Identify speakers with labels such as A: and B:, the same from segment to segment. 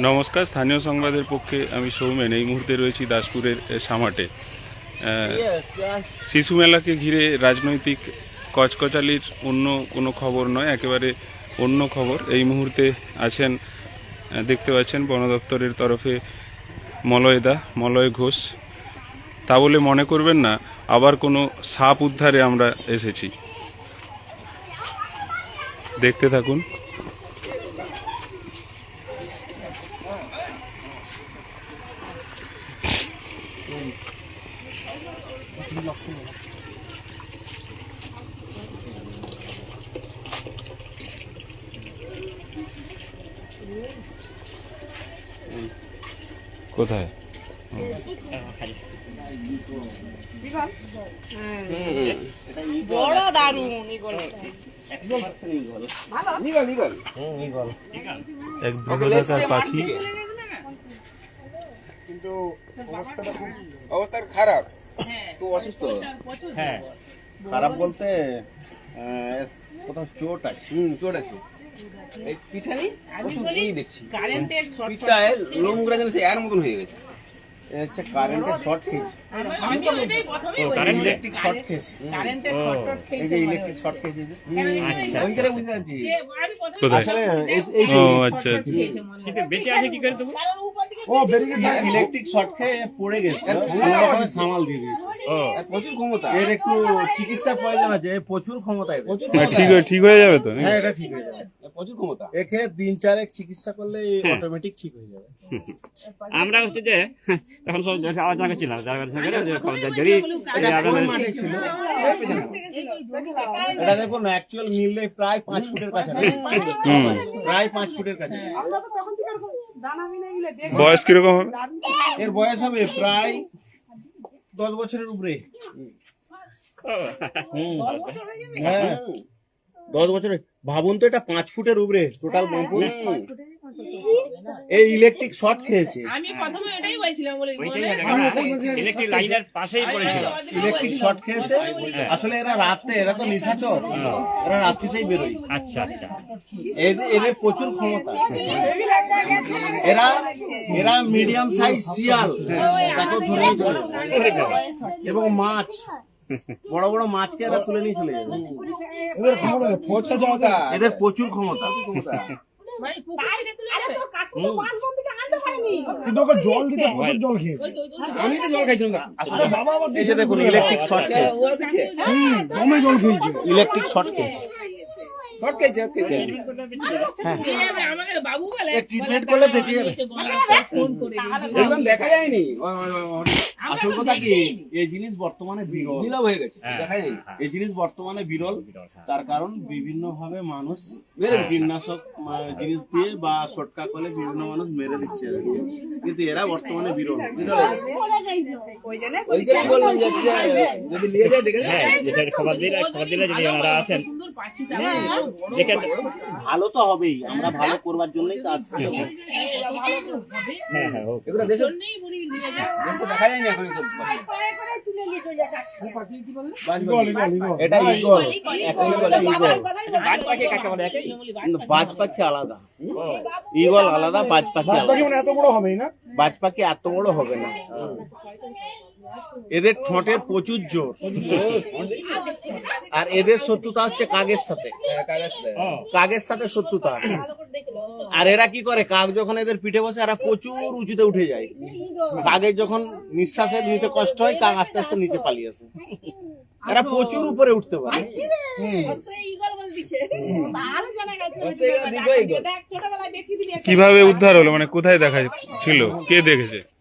A: নমস্কার, স্থানীয় সংবাদের পক্ষে আমি সৌমেন, এই মুহূর্তে রয়েছি দাসপুরের সামাটে। শিশু মেলাকে ঘিরে রাজনৈতিক কচকচালির অন্য কোনো খবর নয়, একেবারে অন্য খবর। এই মুহূর্তে আছেন দেখতে পাচ্ছেন বন দপ্তরের তরফে মলয়দা, মলয় ঘোষ। তা বলে মনে করবেন না, আবার কোনো সাপ উদ্ধারে আমরা এসেছি। দেখতে থাকুন। কোথায়?
B: বড় দারুণ
A: এক বৃহদাকার পাখি।
C: কিন্তু অবস্থাটা খুব অবস্থা খারাপ। খুব অসুস্থ?
D: হ্যাঁ।
C: খারাপ বলতে আহ, কোথাও চোট আছে। হুম চোট আছে। এই পিঠানি দেখছি।
B: কারেন্টের
C: লোমগুলা যেন সে এর মতন হয়ে গেছে। হচ্ছে কারেন্টের শর্ট খেয়েছে।
D: কারেন্ট
C: ইলেকট্রিক শর্ট খেয়েছে। এই যে ইলেকট্রিক শর্ট খেয়েছে।
D: আচ্ছা
C: ওইখানে বুঝতে পারছি? আসলে
A: ও আচ্ছা আচ্ছা।
B: হয়।
D: বেঁচে আছে কি করে তুমি?
C: ও ইলেকট্রিক শর্ট খেয়ে পড়ে গেছে। সামাল দিয়ে দিয়েছে। প্রচুর ক্ষমতা। এর একটু চিকিৎসা প্রয়োজন আছে প্রচুর ক্ষমতা এদের।
A: ঠিক হয়ে- ঠিক হয়ে যাবে তো?
C: হ্যাঁ এটা ঠিক হয়ে যাবে। প্রচুর ক্ষমতা। একে দিন চারেক চিকিৎসা করলে অটোমেটিক ঠিক হয়ে যাবে।
D: আমরা হচ্ছে যে তখন সব যে আলোচনা করছিলাম যার কাছে যে যদি
C: এটা দেখুন অ্যাকচুয়াল মিললে প্রায় পাঁচ ফুটের কাছাকাছি। প্রায় পাঁচ ফুটের কাছে।
A: বয়স কীরকম হবে?
C: এর বয়স হবে প্রায় দশ বছরের উপরে। হ্যাঁ। দশ বছরের ভাবুন তো এটা পাঁচ ফুটের উপরে টোটাল বাম্পুর। এই ইলেকট্রিক শর্ট খেয়েছে।
B: আমি প্রথমে এটাই বলছিলাম বলে
D: ওইটাই হলো। ইলেকট্রিক লাইনের পাশেই পড়েছিল।
C: ইলেকট্রিক শর্ট খেয়েছে। আসলে এরা রাতে এরা তো নিশাচর। এরা রাত্রিতেই বেরোয়।
D: আচ্ছা আচ্ছা।
C: এদের এদের প্রচুর ক্ষমতা। এরা এরা মিডিয়াম সাইজ শিয়াল। তাকেও ধরে। এবং মাছ। বড় বড় মাছকে এরা তুলে নিয়ে চলে যাবে? এদের প্রচুর ক্ষমতা
E: জল দিতে প্রচুর জল খেয়েছে।
C: আমি তো জল খাইছিলাম এই দেখুন ইলেকট্রিক শর্ট খেয়েছে। ইলেকট্রিক শর্ট খেয়েছে।
B: এই আমি- বাবু বলে
C: এ করলে বেঁচে যাবে।
B: ফোন
F: দেখা যায়নি।
C: আসল কথা কি এই জিনিস বর্তমানে বিরল।
F: হয়ে গেছে
D: হ্যাঁ,
F: দেখা যায়নি।
C: এই জিনিস বর্তমানে বিরল
D: হ্যাঁ।
C: তার কারণ বিভিন্ন ভাবে মানুষ কীটনাশক জিনিস দিয়ে বা সটকা করে বিভিন্ন মানুষ মেরে দিচ্ছে কিন্তু এরা বর্তমানে বিরল।
F: যদি নিয়ে
D: হ্যাঁ খবর দিলে খবর দিলে যদি আসেন।
C: ভালো তো হবেই আমরা ভালো করবার জন্যই কাজ করি
D: হ্যাঁ হ্যাঁ
F: এগুলো দেশে দেখা এখন
C: এটা ইগল।
D: বাজ পাখি
C: বাজ পাখি আলাদা। বাজ পাখি
E: মানে এত বড় হবেই না?
C: বাজ পাখি এত বড় হবে না। এদের ঠোঁটের প্রচুর জোর। আর এদের শত্রুতা হচ্ছে কাকের সাথে।
D: ও
C: কাকের সাথে শত্রুতা। আর এরা কি করে? কাক যখন এদের পিঠে বসে এরা প্রচুর উঁচুতে উঠে যায়। কাকের যখন নিঃশ্বাসে নিতে কষ্ট হয় কাক আস্তে আস্তে নিচে পালিয়ে আসে। এরা প্রচুর উপরে উঠতে পারে।
A: কীভাবে উদ্ধার হলো? মানে কোথায় দেখা ছিল? কে দেখেছে?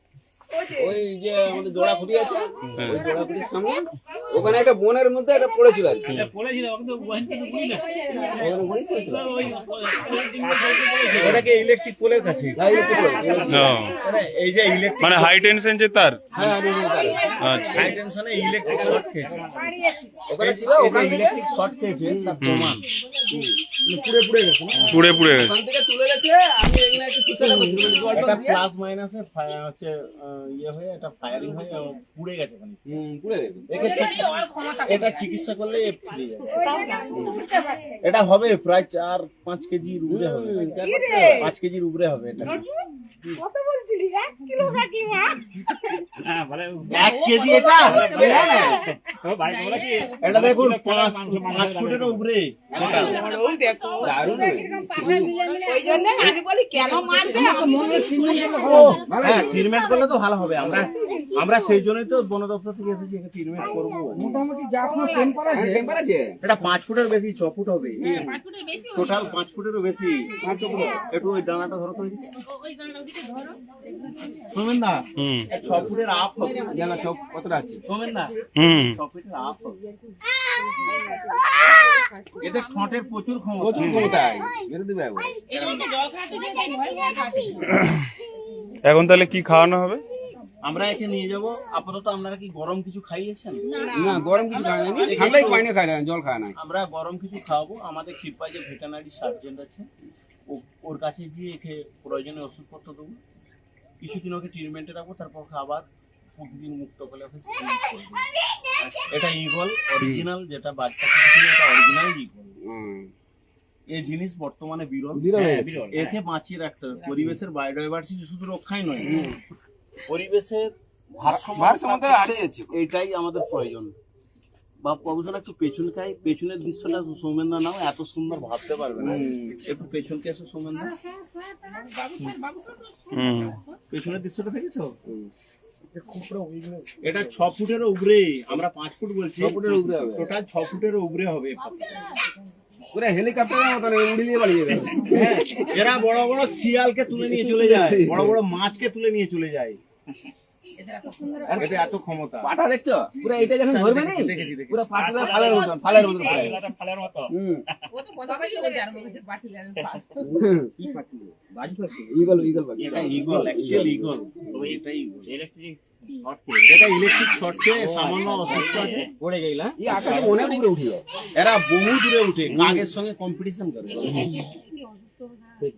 F: ওই যে আমাদের জোড়া খুঁটি আছে ওই জোড়া খুঁটির সামনে ওখানে একটা বনের মধ্যে একটা পড়েছিল আর কি।
B: ওই
C: ইলেকট্রিক পোলের কাছে। এই যে ইলেকট্রিক
A: মানে হাই টেনশন যে তার?
F: হ্যাঁ।
A: আচ্ছা।
C: হাই টেনশনে ইলেকট্রিক শর্ট খেয়েছে।
F: ওখানে ছিল
C: ইলেকট্রিক শর্ট খেয়েছে তার প্রমাণ। পুড়ে পুড়ে গেছে
A: পুড়ে পুড়ে গেছে।
F: তুলে গেছে আমি এখানে একটু চুচাটা
C: এটা প্লাস মাইনাসে হচ্ছে আহ, ইয়ে হয়ে এটা ফায়ারিং হয়ে পুড়ে গেছে ওখানে।
F: পুড়ে গেছে।
C: এটা চিকিৎসা করলে ফিরে যাবে এটা হবে প্রায় চার পাঁচ কেজির উপরে হবে। পাঁচ কেজির উপরে হবে এটা।
D: হ্যাঁ বলে
C: এক কেজি এটা?
D: ও ভাই বলে কি?
C: এটা দেখুন পাঁচ পাঁচ ফুটের উপরে।
F: দারুণ
G: ওই জন্য আমি বলি কেন মারবে?
C: ও হ্যাঁ ট্রিটমেন্ট করলে তো ভালো হবে। আমরা আমরা সেই জন্যই তো বন দপ্তর থেকে এসেছি একে ট্রিটমেন্ট করব।
E: মোটামুটি যা কোনো টেম্পার আছে।
F: টেম্পার আছে।
C: এটা পাঁচ ফুটের বেশি ছ ফুট হবে।
B: পাঁচ ফুটের বেশি ওই-
C: টোটাল পাঁচ ফুটেরও বেশি। একটু ওই ডানাটা ধরো তো। শোনেন না ছ ফুটের আপ হবে।
F: জানা চোখ কতটা আছে?
C: শোনেন না ছ ফুটের আপ হবে। এদের ঠোঁটের প্রচুর ক্ষমতা।
F: প্রচুর মেরে দেবে
A: এখন তাহলে কি খাওয়ানো হবে?
C: আমরা একে নিয়ে যাব। আপাতত আপনারা কি গরম কিছু খাইয়েছেন?
F: না গরম কিছু খায় না ঠান্ডাই খায় না জল খায় না
C: আমরা গরম কিছু খাওয়াবো। আমাদের ক্ষীরপাই যে ভেটেনারি সার্জেন্ট আছে ওর কাছে গিয়ে একে প্রয়োজনীয় ওষুধপত্র দেবো। কিছুদিন ওকে ট্রিটমেন্টে রাখব তারপর খাবার প্রতিদিন মুক্ত করে ওকে। এটা ইগল অরিজিনাল যেটা বাচ্চা ছিল এটা অরিজিনাল ইগল। এই জিনিস বর্তমানে বিরল।
F: বিরল হয়ে
C: হ্যাঁ, একে বাঁচিয়ে রাখতে হবে। পরিবেশের বায়োডাইভার্সিটি শুধু রক্ষাই নয়। পরিবেশের ভারসাম্য
F: ভারসাম্যটা হারিয়ে যাচ্ছে।
C: আমাদের প্রয়োজন। বা প্রভূষণ একটু পেছন খাই পেছনের দৃশ্যটা সৌমেন্দা নাও এত সুন্দর ভাবতে পারবে না। একটু পেছনকে এসো সৌমেন্দা
A: হুম।
C: পেছনের দৃশ্যটা দেখেছ? এটা ছ ফুটের উপরে আমরা পাঁচ ফুট বলছি।
F: ছ ফুটের উপরে হবে।
C: টোটাল ছ ফুটের উপরে হবে।
F: পুরো হেলিকপ্টারের মতন উড়ে দিয়ে পালিয়ে যাবে।
C: হ্যাঁ, এরা বড় বড় শিয়ালকে তুলে নিয়ে চলে যায় বড় বড় মাছকে তুলে নিয়ে চলে যায়। এত ক্ষমতা।
F: পাটা দেখছ? পুরো যখন ধরবে নি? ফালের মতন ফালের মতন ইগল ইগল পাখি।
C: Eagle actual eagle. এটা ইগল।
D: ইলেকট্রিক
C: এটা ইলেকট্রিক শর্ট সামান্য অসুস্থ আছে।
F: পড়ে গেল এই আকাশে অনেক উপরে উঠে যায়।
C: এরা বহু দূরে উঠে কাকের সঙ্গে কম্পিটিশন করে।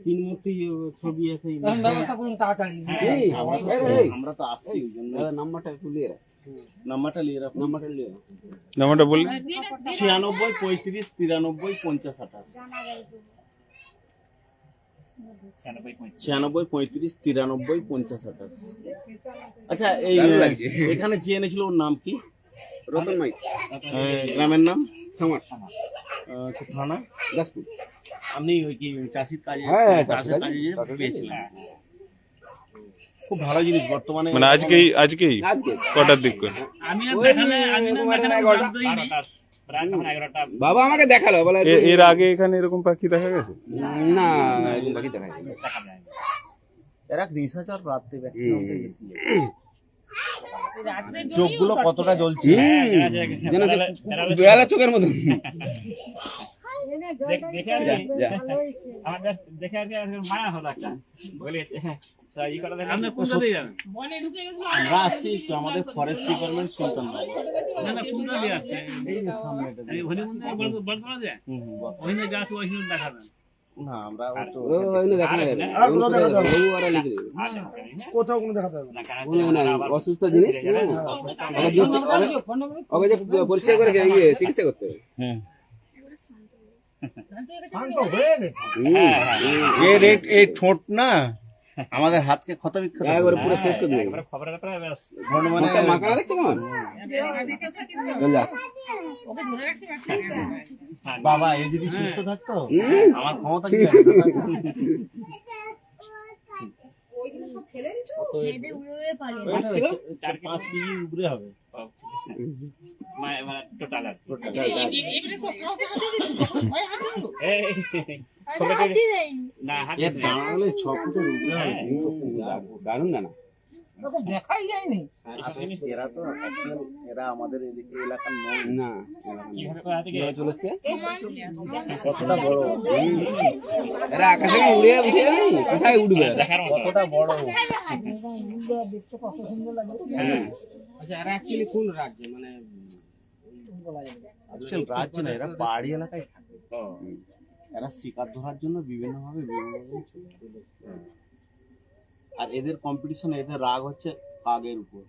C: তিন মূর্তি ছবি আছে।
E: ব্যবস্থা করুন তাড়াতাড়ি।
C: আমরা তো-
F: এই, এই,
C: আমরা তো আসছি ওই জন্য।
F: দাদা নাম্বারটা একটু লিয়ে রাখ।
C: নাম্বারটা নিয়ে
F: লিয়ে
A: নাম্বারটা বললে?
C: ছিয়ানব্বই পঁয়ত্রিশ তিরানব্বই পঞ্চাশ আঠাশ। ছিয়ানব্বই পঁয়ত্রিশ। তিরানব্বই পঞ্চাশ আঠাশ। আচ্ছা এই এখানে যে এনেছিল ওর নাম কি?
F: রতন মাইক
C: গ্রামের নাম?
F: সামার।
C: আচ্ছা, থানা?
F: দাসপুর
C: আপনি ওই কি চাষির কাজে
F: হ্যাঁ,
C: চাষের কাজে যে
F: চাষের কাজে।
C: পেয়েছিলেন খুব ভালো জিনিস বর্তমানে
A: মানে আজকেই আজকেই?
F: আজকে।
A: কটার দিক করে?
B: আমি না দেখালে আমি না দেখালে।
F: বাবা আমাকে দেখাল বলে
A: এর আগে এখানে এরকম পাখি দেখা গেছে?
F: না এরকম বাকি দেখা যায়
C: এরা নিশাচর রাত্রে ভ্যাকসিন। চোখগুলো কতটা জ্বলছে।
F: হুম, বেড়ালের চোখের মতন।
D: দেখে আর কি মায়া হলো একটা। বলি হ্যাঁ
C: আমাদের ফরেস্ট ডিপার্টমেন্ট সুলতান
B: না
C: আমরা
F: দেখা যাবে অসুস্থ জিনিস পরিষ্কার করে ইয়ে চিকিৎসা করতে হবে
C: হ্যাঁ
E: শান্ত হয়ে গেছে
F: হুম,
C: এর এই- এই ঠোঁট না আমাদের হাতকে ক্ষত বিক্ষত
F: একবারে পুরো শেষ করে দেবে।
D: খবরের ব্যাপারে ব্যাস।
C: ঘন মানে
F: কেমন?
C: বাবা এই যদি সুস্থ থাকতো আমার ক্ষমতা কি আছে? ওই তো চার- পাঁচ কেজি উপরে হবে।
B: সব
D: না হাত
C: দাঁড়ালে ছ ফুটের উপরে
F: দারুণ দানা
E: দেখাই যায়নি।
C: এরা তো এরা আমাদের এলাকার নয়।
F: না।
D: কীভাবে কোথা থেকে
F: এরা চলে এসছে?
C: কতটা বড়?
F: এরা আকাশে উড়ে উঠে কোথায় উঠবে? এরা?
D: দেখার মতো
C: কতটা বড়?
E: দেখতে কত সুন্দর লাগে
F: হ্যাঁ।
H: আচ্ছা এরা অ্যাকচুয়ালি কোন রাজ্যে? মানে
C: রাজ্য না এরা পাহাড়ি এলাকায় থাকে। এরা শিকার ধরার জন্য বিভিন্ন ভাবে বিভিন্ন। আর এদের কম্পিটিশন এদের রাগ হচ্ছে পাগের উপর।